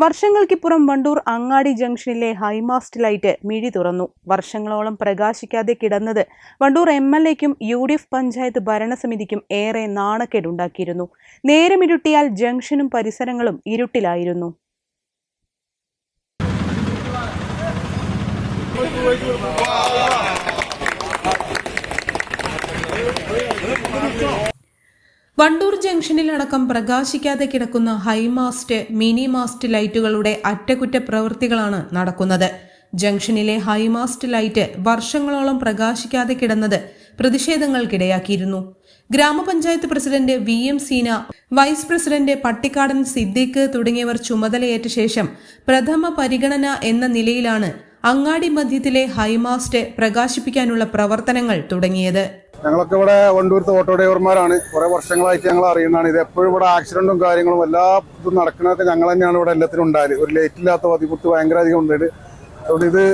വർഷങ്ങൾക്കിപ്പുറം വണ്ടൂർ അങ്ങാടി ജംഗ്ഷനിലെ high mast light മിഴി തുറന്നു. വർഷങ്ങളോളം പ്രകാശിക്കാതെ കിടന്നത് വണ്ടൂർ എം എൽ എക്കും യു ഡി എഫ് പഞ്ചായത്ത് ഭരണസമിതിക്കും ഏറെ നാണക്കേടുണ്ടാക്കിയിരുന്നു. നേരമിരുട്ടിയാൽ ജംഗ്ഷനും പരിസരങ്ങളും ഇരുട്ടിലായിരുന്നു. വണ്ടൂർ ജംഗ്ഷനിലടക്കം പ്രകാശിക്കാതെ കിടക്കുന്ന ഹൈമാസ്റ്റ് മിനി മാസ്റ്റ് ലൈറ്റുകളുടെ അറ്റകുറ്റ പ്രവൃത്തികളാണ് നടക്കുന്നത്. ജംഗ്ഷനിലെ ഹൈമാസ്റ്റ് ലൈറ്റ് വർഷങ്ങളോളം പ്രകാശിക്കാതെ കിടന്നത് പ്രതിഷേധങ്ങൾക്കിടയാക്കിയിരുന്നു. ഗ്രാമപഞ്ചായത്ത് president V M Seena vice president Pattikkadan Siddique തുടങ്ങിയവർ ചുമതലയേറ്റ ശേഷം പ്രഥമ പരിഗണന എന്ന നിലയിലാണ് അങ്ങാടി മധ്യത്തിലെ ഹൈമാസ്റ്റ് പ്രകാശിപ്പിക്കാനുള്ള പ്രവർത്തനങ്ങൾ തുടങ്ങിയത്. ഞങ്ങളൊക്കെ ഇവിടെ വണ്ടൂരത്തെ ഓട്ടോ ഡ്രൈവർമാരാണ് കുറെ വർഷങ്ങളായിട്ട് ഞങ്ങൾ അറിയുന്നതാണ്. ഇത് എപ്പോഴും ഇവിടെ ആക്സിഡന്റും കാര്യങ്ങളും എല്ലാ ഇതും നടക്കുന്നതൊക്കെ ഞങ്ങൾ തന്നെയാണ് ഇവിടെ എല്ലാത്തിനും ഉണ്ടായത് ഒരു ലൈറ്റ് ഇല്ലാത്ത പതിപുത്ത് ഭയങ്കര അധികം ഉണ്ട്. അതുകൊണ്ട് ഇത്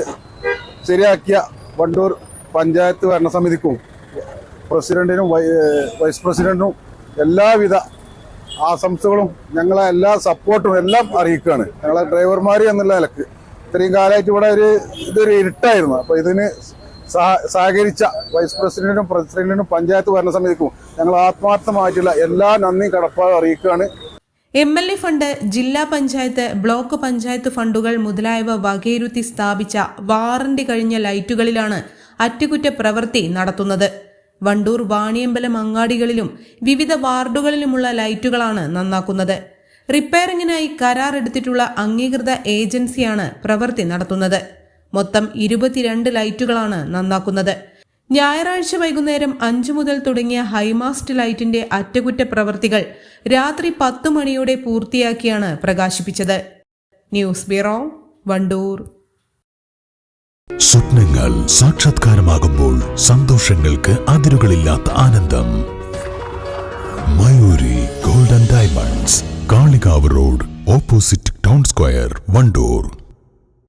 ശരിയാക്കിയ വണ്ടൂർ പഞ്ചായത്ത് ഭരണസമിതിക്കും പ്രസിഡന്റിനും വൈസ് പ്രസിഡന്റിനും എല്ലാവിധ ആശംസകളും ഞങ്ങളെ എല്ലാ സപ്പോർട്ടും എല്ലാം അറിയിക്കുകയാണ്. ഞങ്ങളെ ഡ്രൈവർമാർ എന്നുള്ള നിലയ്ക്ക് ഇത്രയും കാലമായിട്ട് ഇവിടെ ഒരു ഇതൊരു ഇരുട്ടായിരുന്നു. അപ്പൊ ഇതിന് സഹകരിച്ച വൈസ് പ്രസിഡന്റിനും പ്രസിഡന്റിനും പഞ്ചായത്ത് ഭരണസമിതിക്കും ഞങ്ങൾ ആത്മാർത്ഥമായിട്ടുള്ള എല്ലാ നന്ദിയും കടപ്പാടും അറിയിക്കുകയാണ്. എം എൽ എ ഫണ്ട് ജില്ലാ പഞ്ചായത്ത് ബ്ലോക്ക് പഞ്ചായത്ത് ഫണ്ടുകൾ മുതലായവ വകയിരുത്തി സ്ഥാപിച്ച വാറന്റി കഴിഞ്ഞ ലൈറ്റുകളിലാണ് അറ്റകുറ്റ പ്രവൃത്തി നടത്തുന്നത്. വണ്ടൂർ വാണിയമ്പലം അങ്ങാടികളിലും വിവിധ വാർഡുകളിലുമുള്ള ലൈറ്റുകളാണ് നന്നാക്കുന്നത്. റിപ്പയറിംഗിനായി കരാർ എടുത്തിട്ടുള്ള അംഗീകൃത ഏജൻസിയാണ് പ്രവൃത്തി നടത്തുന്നത്. മൊത്തം ഇരുപത്തിരണ്ട് ലൈറ്റുകളാണ് നന്നാക്കുന്നത്. ഞായറാഴ്ച വൈകുന്നേരം അഞ്ചു മുതൽ തുടങ്ങിയ ഹൈമാസ്റ്റ് ലൈറ്റിന്റെ അറ്റകുറ്റ പ്രവർത്തികൾ രാത്രി പത്ത് മണിയോടെ പൂർത്തിയാക്കിയാണ് പ്രകാശിപ്പിച്ചത്. News bureau Wandoor. സ്വപ്നങ്ങൾ സാക്ഷാത്കാരമാകുമ്പോൾ സന്തോഷങ്ങൾക്ക് അതിരുകളില്ലാത്ത ആനന്ദം. Mayuri golden diamonds Kalikavu road opposite town square Wandoor.